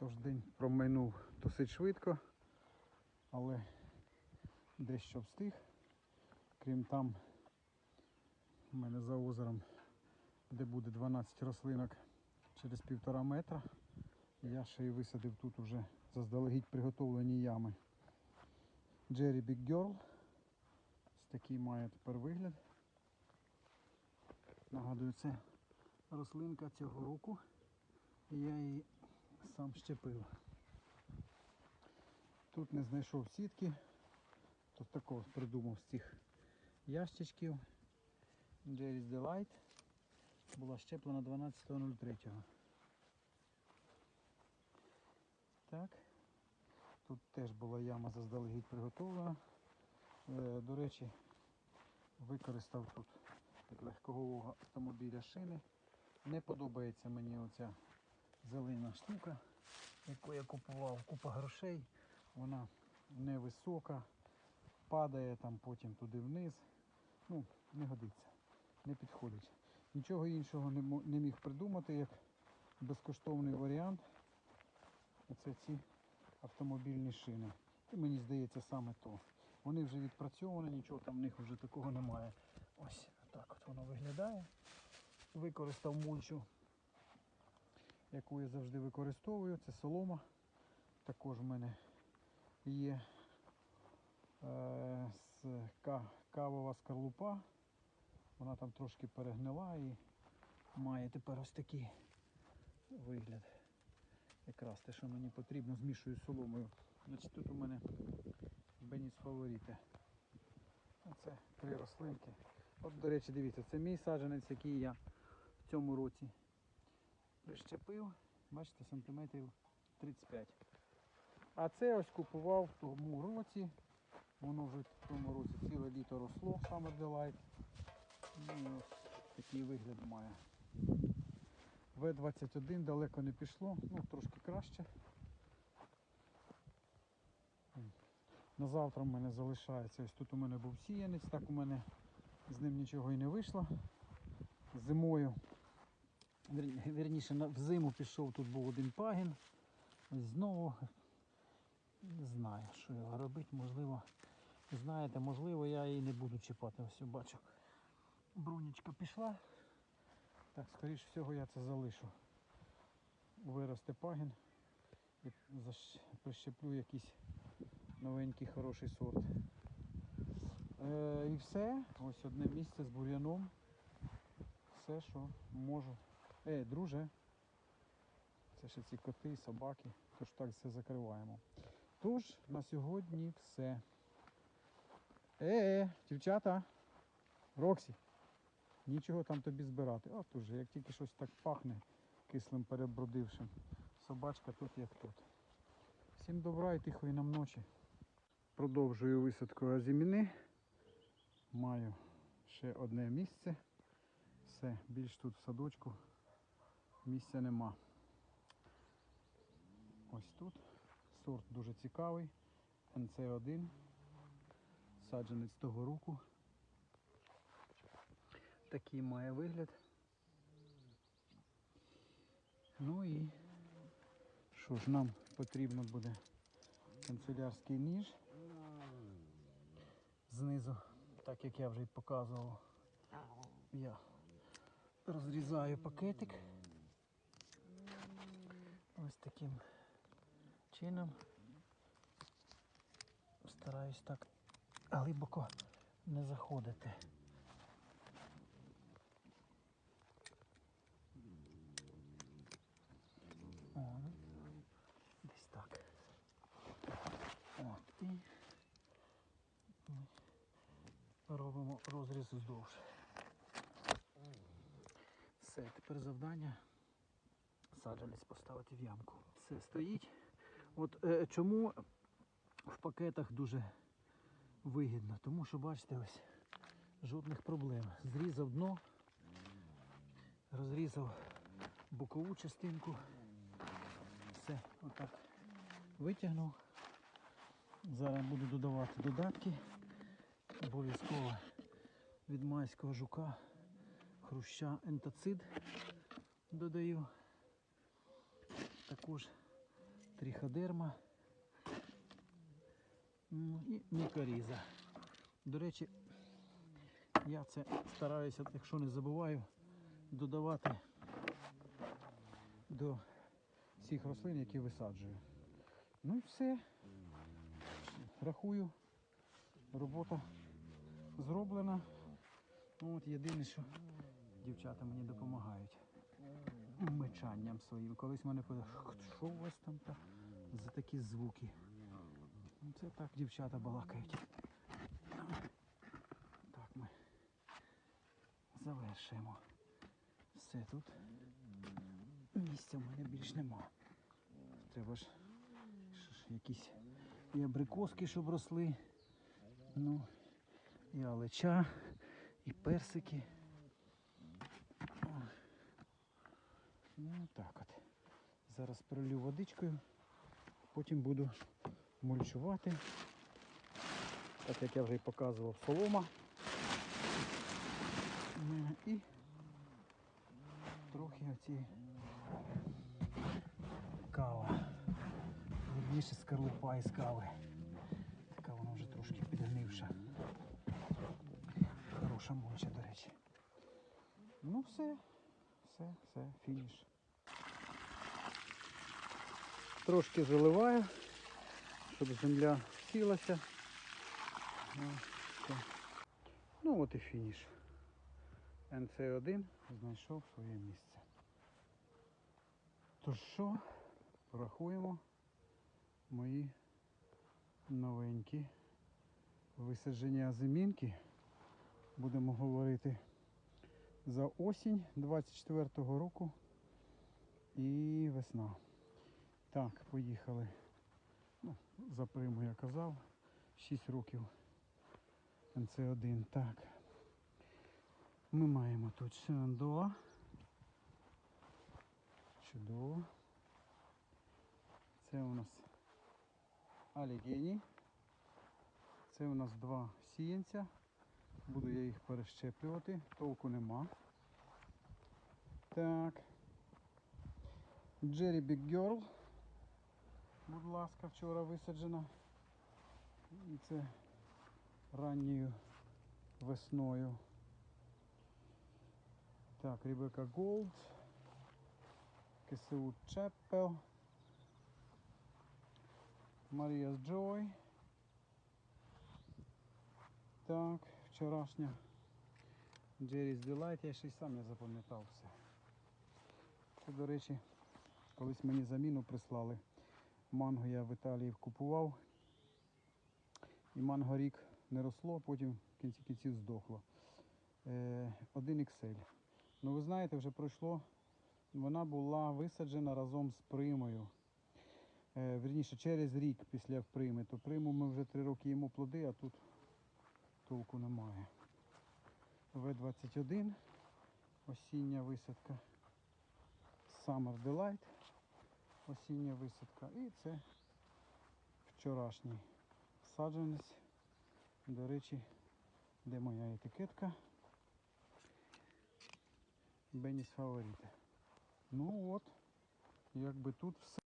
Тож день промайнув досить швидко, але дещо встиг. Крім там, у мене за озером, де буде 12 рослинок через півтора метра. Я ще й висадив тут уже заздалегідь приготовлені ями. Jerry Big Girl. Ось такий має тепер вигляд. Нагадую, це рослинка цього року. Я її сам щепив. Тут не знайшов сітки, то такого придумав з цих ящичків. Jerry's Delight була щеплена 12.03. Так. Тут теж була яма заздалегідь приготовлена. Е, До речі, використав тут легкового автомобіля шини. Не подобається мені оця зелена штука, яку я купував, купа грошей. Вона невисока, падає там потім туди вниз. Ну, не годиться, не підходить. Нічого іншого не, міг придумати, як безкоштовний варіант. Оце ці автомобільні шини. І мені здається саме то. Вони вже відпрацьовані, нічого там в них вже такого немає. Ось так от воно виглядає. Використав мульчу, яку я завжди використовую. Це солома. Також в мене є е, кавова скорлупа. Вона там трошки перегнила і має тепер ось такий вигляд. Якраз те, що мені потрібно, змішую з соломою. Значить, тут у мене Беніс Фаворіте. Оце три рослинки. От, до речі, дивіться, це мій саджанець, який я в цьому році прищепив. Бачите, сантиметрів 35. А це ось купував в тому році. Воно вже в тому році ціле літо росло, Summer Delight. Ну, ось такий вигляд має. В21 далеко не пішло, ну трошки краще. На завтра в мене залишається. Ось тут у мене був сіянець, так у мене з ним нічого і не вийшло. Зимою, вірніше, на- в зиму пішов, тут був один пагін. Знову не знаю, що його робити, можливо. Знаєте, можливо, я її не буду чіпати. Ось бачу. Брунічка пішла. Так, скоріш всього я це залишу. Виросте пагін і прищеплю якийсь новенький хороший сорт. Е, і все. Ось одне місце з бур'яном. Все, що можу. Е, друже. Це ще ці коти, собаки. Тож так все закриваємо. Тож, на сьогодні все. Е, дівчата. Роксі. Нічого там тобі збирати. От уже, як тільки щось так пахне кислим перебродившим. Собачка тут як тут. Всім добра і тихої нам ночі. Продовжую висадку азіміни. Маю ще одне місце. Все, більш тут в садочку місця нема. Ось тут. Сорт дуже цікавий. НЦ1. Саджанець того року. Такий має вигляд. Ну і що ж нам потрібно буде канцелярський ніж знизу, так як я вже й показував. Я розрізаю пакетик. Ось таким чином. Стараюсь так глибоко не заходити. О, ну, десь так. І робимо розріз вздовж. Все, тепер завдання саджанець поставити в ямку. Все стоїть. От е, чому в пакетах дуже вигідно? Тому що бачите ось жодних проблем. Зрізав дно, розрізав бокову частинку. Все, отак витягнув. Зараз буду додавати додатки. Обов'язково від майського жука хруща ентацид додаю. Також тріходерма ну, і мікоріза. До речі, я це стараюся, якщо не забуваю, додавати до всіх рослин, які висаджую. Ну і все. Рахую, робота зроблена. Ну, от єдине, що дівчата мені допомагають мичанням своїм. Колись мене питали, що у вас там та за такі звуки? Ну, Це так дівчата балакають. Так ми завершуємо. Все тут. Місця в мене більш нема. Треба ж, ж якісь і абрикоски, щоб росли. Ну, і алеча, і персики. О. Ну так от. Зараз пролью водичкою, потім буду мульчувати. Так як я вже і показував, солома. Е, І трохи оці кава. Вірніше скорлупа із кави. Така вона вже трошки підгнивша. Хороша мульча, до речі. Ну все, все, все, фініш. Трошки заливаю, щоб земля сілася. Ну, ну от і фініш. НЦ1 знайшов своє місце. То що, порахуємо мої новенькі висадження азимінки. Будемо говорити за осінь 24-го року і весна. Так, поїхали. Ну, за приму я казав. 6 років НЦ1. Так. Ми маємо тут Шенандоа. Чудово. Це у нас Алігені. Це у нас два сіянця. Буду я їх перещеплювати, толку нема. Так. Джері Big Girl. Будь ласка, вчора висаджена. І це ранньою весною. Так, Ребека Голд. КСУ Чеппел. Маріас Джой. Так, вчорашня Jerry's Delight, я ще й сам не запам'ятав все. Це, до речі, колись мені заміну прислали. Манго я в Італії купував. І манго рік не росло, потім в кінці кінців здохло. Е, 1 XL. Ну ви знаєте, вже пройшло. Вона була висаджена разом з примою. Е, Вірніше, через рік після прими. То приму ми вже три роки їмо плоди, а тут толку немає. В21 осіння висадка. Summer Delight осіння висадка. І це вчорашній саджанець. До речі, де моя етикетка. Беніс Фаворіти. Ну от, якби тут все.